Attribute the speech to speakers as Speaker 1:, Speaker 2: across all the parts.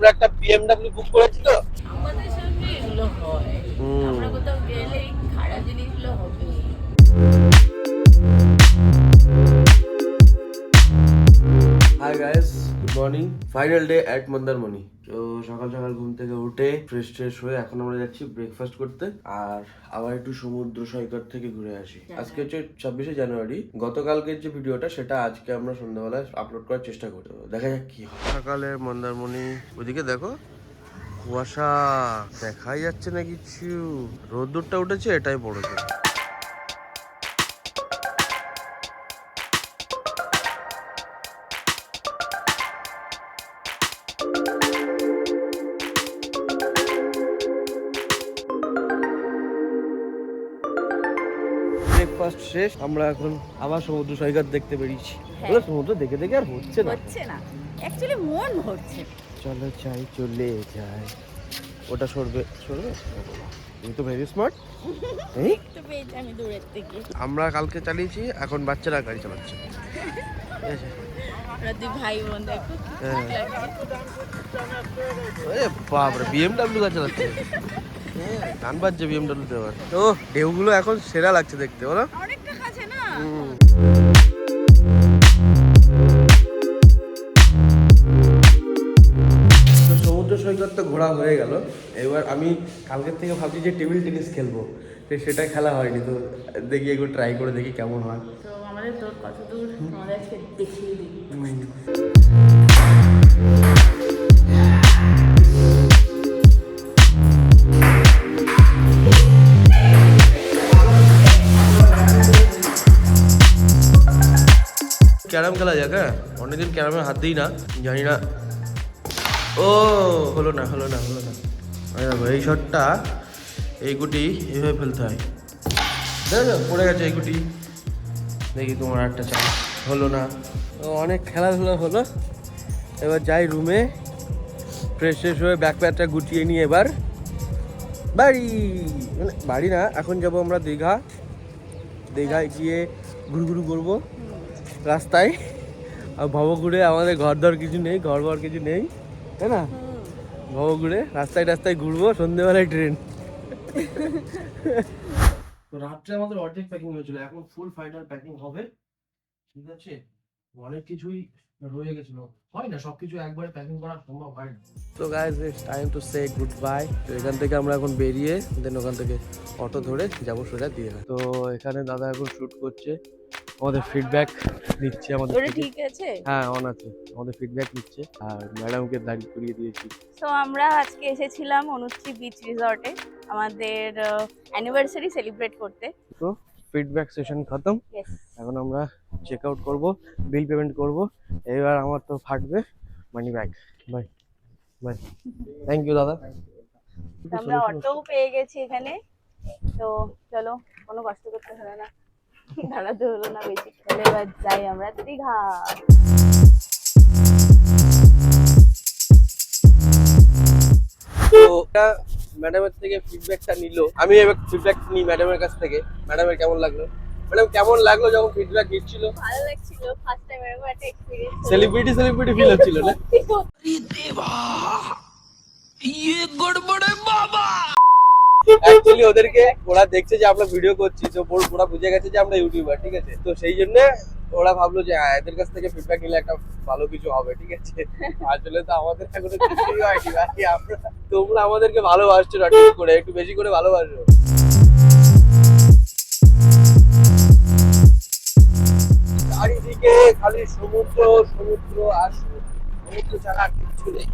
Speaker 1: আমরা একটা বিএমডব্লিউ বুক করেছি তো?
Speaker 2: আমাদের সামনে এগুলো হয়। আমরা কোথাও গেলে এই খারাপ জিনিসগুলো হবে।
Speaker 1: Hi guys good morning final day at Mandarmani তো সকাল সকাল ঘুম থেকে উঠে ফ্রেশ ট্রেশ হয়ে এখন আমরা যাচ্ছি ব্রেকফাস্ট করতে। আর আবার একটু সমুদ্র সৈকত থেকে ঘুরে আসি। আজকে হচ্ছে ছাব্বিশে জানুয়ারি। গতকালকের যে ভিডিওটা সেটা আজকে আমরা সন্ধ্যাবেলায় আপলোড করার চেষ্টা করি দেখা যাক কি হয়। সকালের মন্দারমণি ওদিকে দেখো কুয়াশা। দেখাই যাচ্ছে না কিছু। রোদ্দুরটা উঠেছে এটাই পড়েছে। ব্রেকফাস্ট শেষ। আমরা এখন আবার সমুদ্র সৈকত দেখতে বেরিয়েছি। বলে সমুদ্র দেখে দেখে আর হচ্ছে না।
Speaker 2: হচ্ছে না। অ্যাকচুয়ালি মন ভরছে।
Speaker 1: চলো চাই চলে যাই। ওটা সরবে সরবে? তুমি তো ভেরি স্মার্ট এই?
Speaker 2: তো পেয়েছি আমি দূরের থেকে।
Speaker 1: আমরা কালকে চালিয়েছি এখন বাচ্চারা গাড়ি চালাচ্ছে।
Speaker 2: ভাই বোন দেখো
Speaker 1: হ্যাঁ। বাপরে বিএমডব্লিউ গাড়ি চালাচ্ছে। হ্যাঁ, গান বাজছে বিএমডব্লিউ তে আবার ও ঢেউগুলো এখন সেরা লাগছে দেখতে বলো।
Speaker 2: অনেকটা কাছে না।
Speaker 1: তো সমুদ্র সৈকত তো ঘোরা হয়ে গেল। এবার আমি কালকের থেকে ভাবছি যে টেবিল টেনিস খেলব। তো সেটা খেলা হয়নি তো দেখি একটু ট্রাই করে দেখি কেমন হয়।
Speaker 2: তো আমাদের তোর কত দূর? আমাদের আজকে দেখিয়ে দিই
Speaker 1: খেলা যাক হ্যাঁ অনেকদিন ক্যারামে হাত দিই না জানি না ও হলো না হলো না হলো না এই শটটা এই গুটি এইভাবে ফেলতে হয় দেখো পড়ে গেছে এই গুটি দেখি তোমার একটা চাই হলো না অনেক খেলাধুলা হলো এবার যাই রুমে ফ্রেশ ফ্রেশ হয়ে ব্যাক প্যাকটা গুটিয়ে নিয়ে এবার বাড়ি মানে বাড়ি না, এখন যাব আমরা দীঘা। দীঘায় গিয়ে ঘুরঘুরু করব। রাস্তায়। আর ভবঘুরে আমাদের ঘর দর কিছু নেই ঘর ঘর কিছু নেই, তাই না? ভবঘুরে রাস্তায় রাস্তায় ঘুরবো, সন্ধেবেলায় ট্রেন। রাত্রে আমাদের অর্ধেক প্যাকিং হয়েছিল, এখন ফুল ফাইনাল প্যাকিং হবে। ঠিক আছে? অনেক কিছুই রয়ে গেছিল। হয় না সবকিছু একবারে প্যাকিং করা সম্ভব হয় না। তো guys it's time to say goodbye তো এখান থেকে আমরা এখন বেরিয়ে দেন ওখান থেকে অটো ধরে যাব সোজা দিয়ে। তো এখানে দাদা এখন শুট করছে। আমাদের ফিডব্যাক নিচ্ছে আমাদের
Speaker 2: ওটা ঠিক আছে?
Speaker 1: হ্যাঁ অন আছে। আমাদের ফিডব্যাক নিচ্ছে। আর ম্যাডামকে দাঁড়িয়ে করিয়ে দিয়েছি।
Speaker 2: তো আমরা আজকে এসেছিলাম অনুশ্রী বিচ রিসর্টে আমাদের অ্যানিভার্সারি সেলিব্রেট করতে।
Speaker 1: তো ফিডব্যাক সেশন খতম। এখন আমরা চেক আউট করব বিল পেমেন্ট করব। এবার আমার তো ফাটবে money bag bye bye thank you দাদা।
Speaker 2: আমরা অটোও পেয়ে গেছি এখানে। তো চলো কোনো কষ্ট করতে হলো না। দাঁড়াতে হলো না বেশি তাহলে এবার যাই আমরা দীঘা।
Speaker 1: তো এটা ম্যাডামের থেকে ফিডব্যাকটা নিল। আমি এবার ফিডব্যাক নিই ম্যাডামের কাছ থেকে ম্যাডামের কেমন লাগল? ম্যাডাম কেমন লাগল যখন ফিডব্যাক দিচ্ছিল?
Speaker 2: ভালো লাগছিল ফার্স্ট টাইম এরকম একটা এক্সপিরিয়েন্স
Speaker 1: সেলিব্রিটি সেলিব্রিটি ফিল হচ্ছিল না? অ্যাকচুয়ালি ওদেরকে ওরা দেখছে যে আমরা ভিডিও করছি তো ওর- ওরা বুঝে গেছে যে আমরা ইউটিউবার ঠিক আছে? তো সেই জন্য ওরা ভাবলো যে হ্যাঁ, এদের কাছ থেকে ফিডব্যাক নিলে একটা ভালো কিছু হবে ঠিক আছে? আসলে তো আমাদের এখনও কিছুই হয়নি বাকি আমরা তোমরা আমাদেরকে ভালোবাসছো না ঠিক করে একটু বেশি করে ভালোবাসো। চারিদিকে খালি সমুদ্র সমুদ্র আর সমুদ্র ছাড়া আর কিচ্ছু নেই।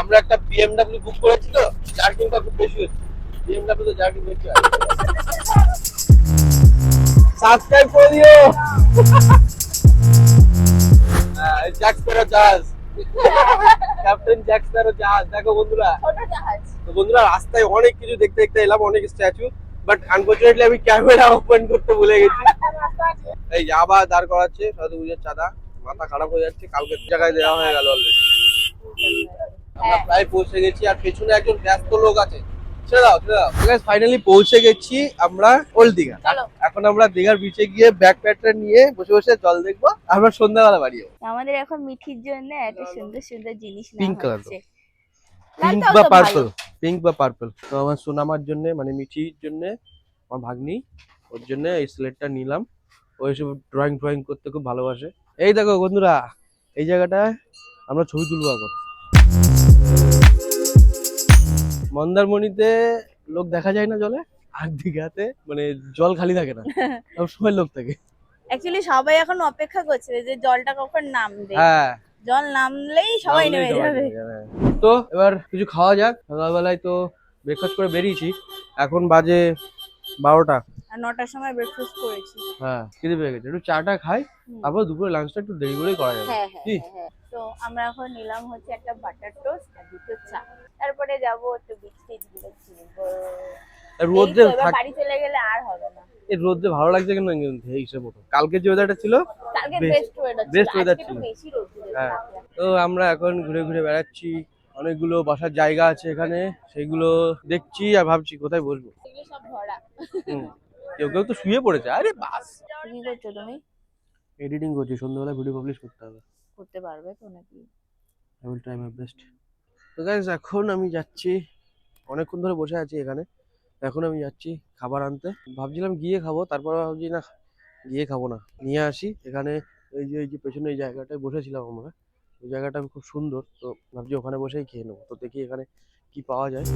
Speaker 1: আমরা একটা বিএমডব্লিউ বুক করেছি তো জার্কিংটা খুব বেশি হচ্ছে। বিএমডব্লিউ তো জার্কিং বেশি হয়। সাবস্ক্রাইব করে দিও। জ্যাক স্প্যারো জাহাজ ক্যাপ্টেন জ্যাক স্প্যারো জাহাজ দেখো বন্ধুরা। তো বন্ধুরা রাস্তায় অনেক কিছু দেখতে দেখতে এলাম অনেক স্ট্যাচু বাট আনফরচুনেটলি আমি ক্যামেরা ওপেন করতে ভুলে গেছি। এই যে আবার দাঁড় করাচ্ছে সাধু পুজোর চাঁদা। মাথা খারাপ হয়ে যাচ্ছে কালকে জায়গায় দেওয়া হয়ে গেল অলরেডি আমরা প্রায় পৌঁছে গেছি আর পেছনে একজন ব্যস্ত লোক আছে। ছেড়ে দাও ছেড়ে দাও। ফাইনালি পৌঁছে গেছি আমরা ওল্ড দীঘা।
Speaker 2: চলো।
Speaker 1: এখন আমরা দীঘার বিচে গিয়ে ব্যাক প্যাকটা নিয়ে বসে বসে জল দেখব আমরা সন্ধ্যাবেলা বাড়ি যাব।
Speaker 2: আমাদের এখন মিঠির জন্য এত সুন্দর সুন্দর জিনিস
Speaker 1: color
Speaker 2: হচ্ছে।
Speaker 1: পিঙ্ক বা পার্পল পিঙ্ক বা পার্পল তো আমার সোনামার জন্য মানে মিঠির জন্য আমার ভাগ্নি ওর জন্য এই স্লেটটা নিলাম। ও এসব ড্রয়িং ড্রয়িং করতে খুব ভালোবাসে। এই দেখো বন্ধুরা এই জায়গাটায় আমরা ছবি তুলবো এখন। মন্দারমণিতে লোক দেখা যায় না জলে? আর দীঘাতে মানে জল খালি থাকে না সব সময় লোক থাকে।
Speaker 2: অ্যাকচুয়ালি সবাই এখন অপেক্ষা করছে যে জলটা কখন নামবে।
Speaker 1: হ্যাঁ।
Speaker 2: জল নামলেই সবাই নেমে যাবে।
Speaker 1: তো এবার কিছু খাওয়া যাক সকালবেলায় তো ব্রেকফাস্ট করে বেরিয়েছি। এখন বাজে বারোটা।
Speaker 2: আর নটার সময় ব্রেকফাস্ট করেছি।
Speaker 1: হ্যাঁ খিদে পেয়ে গেছে। একটু চাটা খাই। তারপর দুপুরে লাঞ্চটা একটু দেরি করেই করা যাবে।
Speaker 2: হ্যাঁ হ্যাঁ
Speaker 1: কি?
Speaker 2: হ্যাঁ, তো আমরা এখন নিলাম হচ্ছে একটা বাটার টোস্ট আর দুটো চা। তারপরে যাব একটু টিচগুলো তো,
Speaker 1: রোদ্রে
Speaker 2: বাড়ি চলে গেলে আর হবে না।
Speaker 1: এই রোদ্রে ভালো লাগছে কেন কিন্তু এই হিসেবে মতো কালকে যে ওয়েদারটা ছিল
Speaker 2: কালকে বেস্ট ওয়েদার ছিল।
Speaker 1: হ্যাঁ। তো আমরা এখন ঘুরে ঘুরে বেড়াচ্ছি। অনেকগুলো বসার জায়গা আছে এখানে। সেগুলো দেখছি আর ভাবছি কোথায় বসবো।
Speaker 2: এগুলো সব ভরা।
Speaker 1: হুম। কেউ কেউ তো শুয়ে পড়েছে। আরে বাস।
Speaker 2: কি করছ তুমি?
Speaker 1: এডিটিং করছি। সন্ধ্যাবেলা ভিডিও পাবলিশ করতে হবে।
Speaker 2: করতে পারবে তো নাকি?
Speaker 1: I will try my best তো গাইজ এখন আমি যাচ্ছি। অনেকক্ষণ ধরে বসে আছি এখানে। এখন আমি যাচ্ছি খাবার আনতে। ভাবছিলাম গিয়ে খাব, তারপর ভাবছি, না, গিয়ে খাব না। নিয়ে আসি। এখানে এই যে এই যে পেছনে এই জায়গাটায় বসেছিলাম আমরা। ওই জায়গাটা খুব সুন্দর, তো ভাবছি ওখানে বসেই খেয়ে নেব। তো দেখি এখানে কি পাওয়া যায়।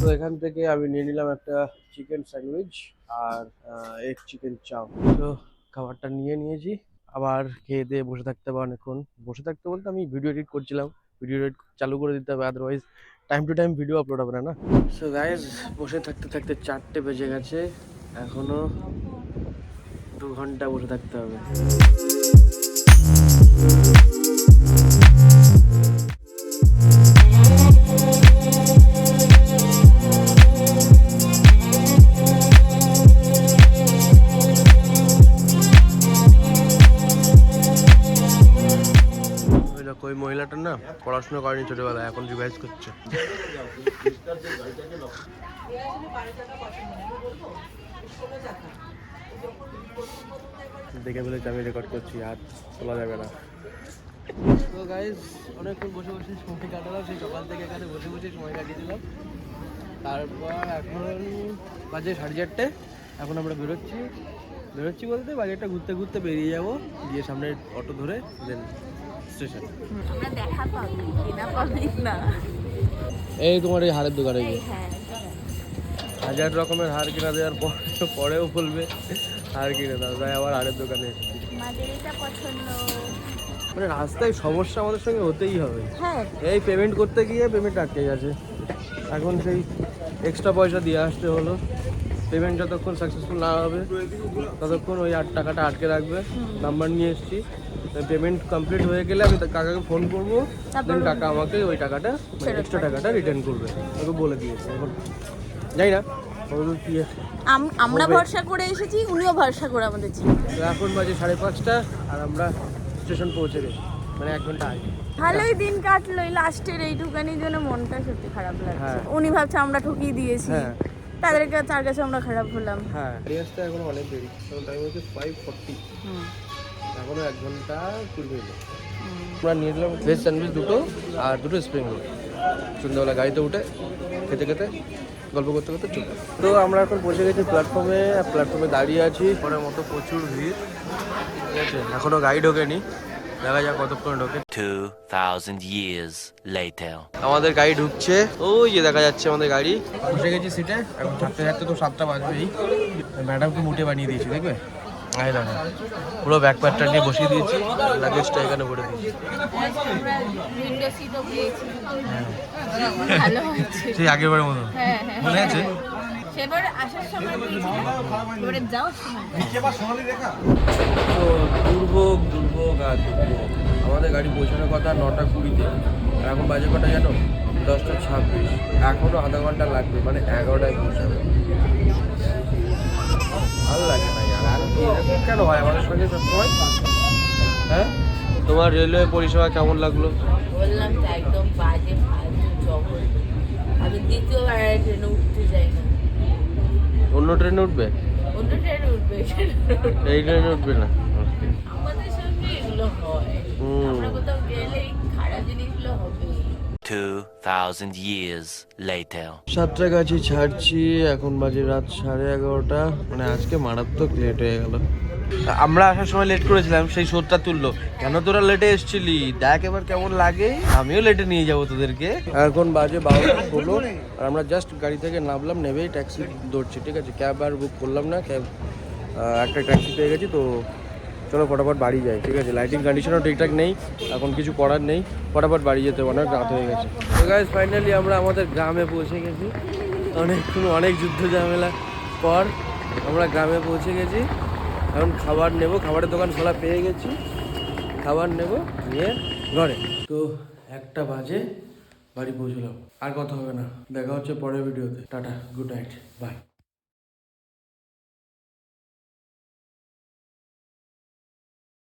Speaker 1: তো এখান থেকে আমি নিয়ে নিলাম একটা চিকেন স্যান্ডউইচ আর এগ চিকেন চাও তো খাবারটা নিয়ে নিয়েছি। আবার খেয়ে দিয়ে বসে থাকতে হবে অনেকক্ষণ। বসে থাকতে বলতে আমি ভিডিও এডিট করছিলাম। ভিডিও এডিট চালু করে দিতে হবে otherwise time to time video upload হবে না সো গাইজ বসে থাকতে থাকতে চারটে বেজে গেছে। এখনও দু ঘণ্টা বসে থাকতে হবে। ওই দেখো ওই মহিলাটা না পড়াশোনা করেনি ছোটবেলায় এখন রিভাইজ করছে। দেখে ফেলেছি আমি রেকর্ড করছি আর তোলা যাবে না। তো গাইজ অনেকক্ষণ বসে বসে সময় কাটালাম সেই সকাল থেকে এখানে বসে বসে সময় কাটিয়ে দিলাম তারপর এখন বাজে সাড়ে চারটে এখন আমরা বেরোচ্ছি। বেরোচ্ছি বলতে বাজারটা ঘুরতে ঘুরতে বেরিয়ে যাব গিয়ে সামনে অটো ধরে দেন স্টেশন
Speaker 2: আমরা দেখা পাবলিক কিনা পাবলিক না।
Speaker 1: এই তোমার এই হারের দোকানে
Speaker 2: হ্যাঁ
Speaker 1: হাজার রকমের হার কিনা দেওয়ার পর পরেও বলবে হার কিনে দাও তাই আবার হারের দোকানে মানে রাস্তায় সমস্যা আমাদের সঙ্গে হতেই হবে।
Speaker 2: হ্যাঁ।
Speaker 1: এই পেমেন্ট করতে গিয়ে পেমেন্ট আটকে গেছে। এখন সেই এক্সট্রা পয়সা দিয়ে আসতে হলো। পেমেন্ট যতক্ষণ সাকসেসফুল না হবে ততক্ষণ ওই আট টাকাটা আটকে রাখবে। নাম্বার নিয়ে এসেছি। পেমেন্ট কমপ্লিট হয়ে গেলে আমি কাকাকে ফোন করব। দেন কাকা আমাকে ওই টাকাটা মানে এক্সট্রা টাকাটা রিটার্ন করবে। ওকে বলে দিয়েছে এখন। যাই না।
Speaker 2: আমরা ভরসা করে এসেছি উনিও ভরসা করে আমাদের
Speaker 1: এখন বাজে সাড়ে পাঁচটা আর আমরা স্টেশন পৌঁছে গেছি। মানে এক ঘণ্টা আগে।
Speaker 2: ভালোই দিন কাটলো এই লাস্টের এইটুকানির জন্য মনটা সত্যি খারাপ লাগছে।
Speaker 1: হ্যাঁ।
Speaker 2: উনি ভাবছে আমরা ঠকিয়ে দিয়েছি। তাদেরকে তার কাছে আমরা খারাপ হলাম।
Speaker 1: হ্যাঁ। গাড়ি আসতে এখন অনেক দেরি। এখন টাইম হচ্ছে ফাইভ ফর্টি এখনও এক ঘণ্টা কুড়ি মিনিট। আমরা নিয়ে নিলাম ভেজ স্যান্ডউইচ দুটো আর দুটো স্প্রিং রোল সন্ধ্যাবেলা গাড়িতে উঠে খেতে খেতে গল্প করতে করতে চলে তো আমরা এখন পৌঁছে গেছি প্ল্যাটফর্মে প্ল্যাটফর্মে দাঁড়িয়ে আছি। পরের মতো প্রচুর ভিড়। ঠিক আছে এখনও গাড়ি ঢোকেনি। দেখা যাক কতক্ষণ ঢোকে।
Speaker 3: 2,000 years later.
Speaker 1: আমাদের গাড়ি ঢুকছে। ওই যে দেখা যাচ্ছে আমাদের গাড়ি। বসে গেছি সিটে এখন ছাড়তে ছাড়তে তো সাতটা বাজবেই। ম্যাডামকে মুটে বানিয়ে দিয়েছি দেখবে? আয় দাদা পুরো ব্যাক প্যাকটা নিয়ে বসিয়ে দিয়েছি। লাগেজটা এখানে ভরে দিয়েছি।
Speaker 2: উইন্ডো সিটও পেয়েছি
Speaker 1: হ্যাঁ। সেই আগের বারের মতো।
Speaker 2: হ্যাঁ হ্যাঁ।
Speaker 1: মনে আছে?
Speaker 2: সেবার আসার সময় এবারে যাওয়ার সময়
Speaker 1: তো দুর্ভোগ দুর্ভোগ আর দুর্ভোগ। আমাদের গাড়ি পৌঁছানোর কথা নটা কুড়িতে। আর এখন বাজে কটা জানো? দশটা ছাব্বিশ। এখনও আধা ঘণ্টা লাগবে মানে এগারোটায় পৌঁছাবে। ভালো লাগে না আর এরকম কেন হয়? আমাদের সঙ্গে সবসময় হ্যাঁ? তোমার রেলওয়ে পরিষেবা কেমন লাগল?
Speaker 4: বললাম তো একদম বাজে ফালতু জঘন্য। আমি দ্বিতীয়বার ট্রেনে উঠতে চাই না।
Speaker 1: অন্য ট্রেনে উঠবে?
Speaker 4: অন্য ট্রেনে উঠবে
Speaker 1: এই ট্রেনে উঠবে। না?
Speaker 4: আমাদের সঙ্গে এগুলো হয়।
Speaker 1: হুম।
Speaker 4: আমরা কোথাও গেলে এই খারাপ জিনিসগুলো হবে।
Speaker 3: 2,000 years later.
Speaker 1: সাতটাগাছি ছাড়ছি এখন বাজে রাত সাড়ে এগারোটা। মানে আজকে মারাত্মক লেট হয়ে গেল। আমরা আসার সময় লেট করেছিলাম, সেই শোধটা তুললো। কেন তোরা লেটে এসছিলি? দেখ এবার কেমন লাগে। আমিও লেটে নিয়ে যাব তোদেরকে। এখন বাজে বারোটা ষোলো, আর আমরা জাস্ট গাড়ি থেকে নামলাম নেবেই ট্যাক্সি দৌড়ছি ঠিক আছে? ক্যাব আর বুক করলাম না ক্যাব একটা ট্যাক্সি পেয়ে গেছি, তো চলো ফটাফট বাড়ি যাই, ঠিক আছে? লাইটিং কন্ডিশনও ঠিকঠাক নেই, এখন কিছু করার নেই, ফটাফট বাড়ি যেতে অনেক রাত হয়ে গেছে। তো গাইজ ফাইনালি আমরা আমাদের গ্রামে পৌঁছে গেছি। অনেকক্ষণ অনেক যুদ্ধ ঝামেলা পর আমরা গ্রামে পৌঁছে গেছি। এখন খাবার নেব, খাবারের দোকান খোলা পেয়ে গেছি। খাবার নেব, নিয়ে ঘরে। তো একটা বাজে, বাড়ি পৌঁছলাম। আর কথা হবে না। দেখা হচ্ছে পরের ভিডিওতে। Tata good night bye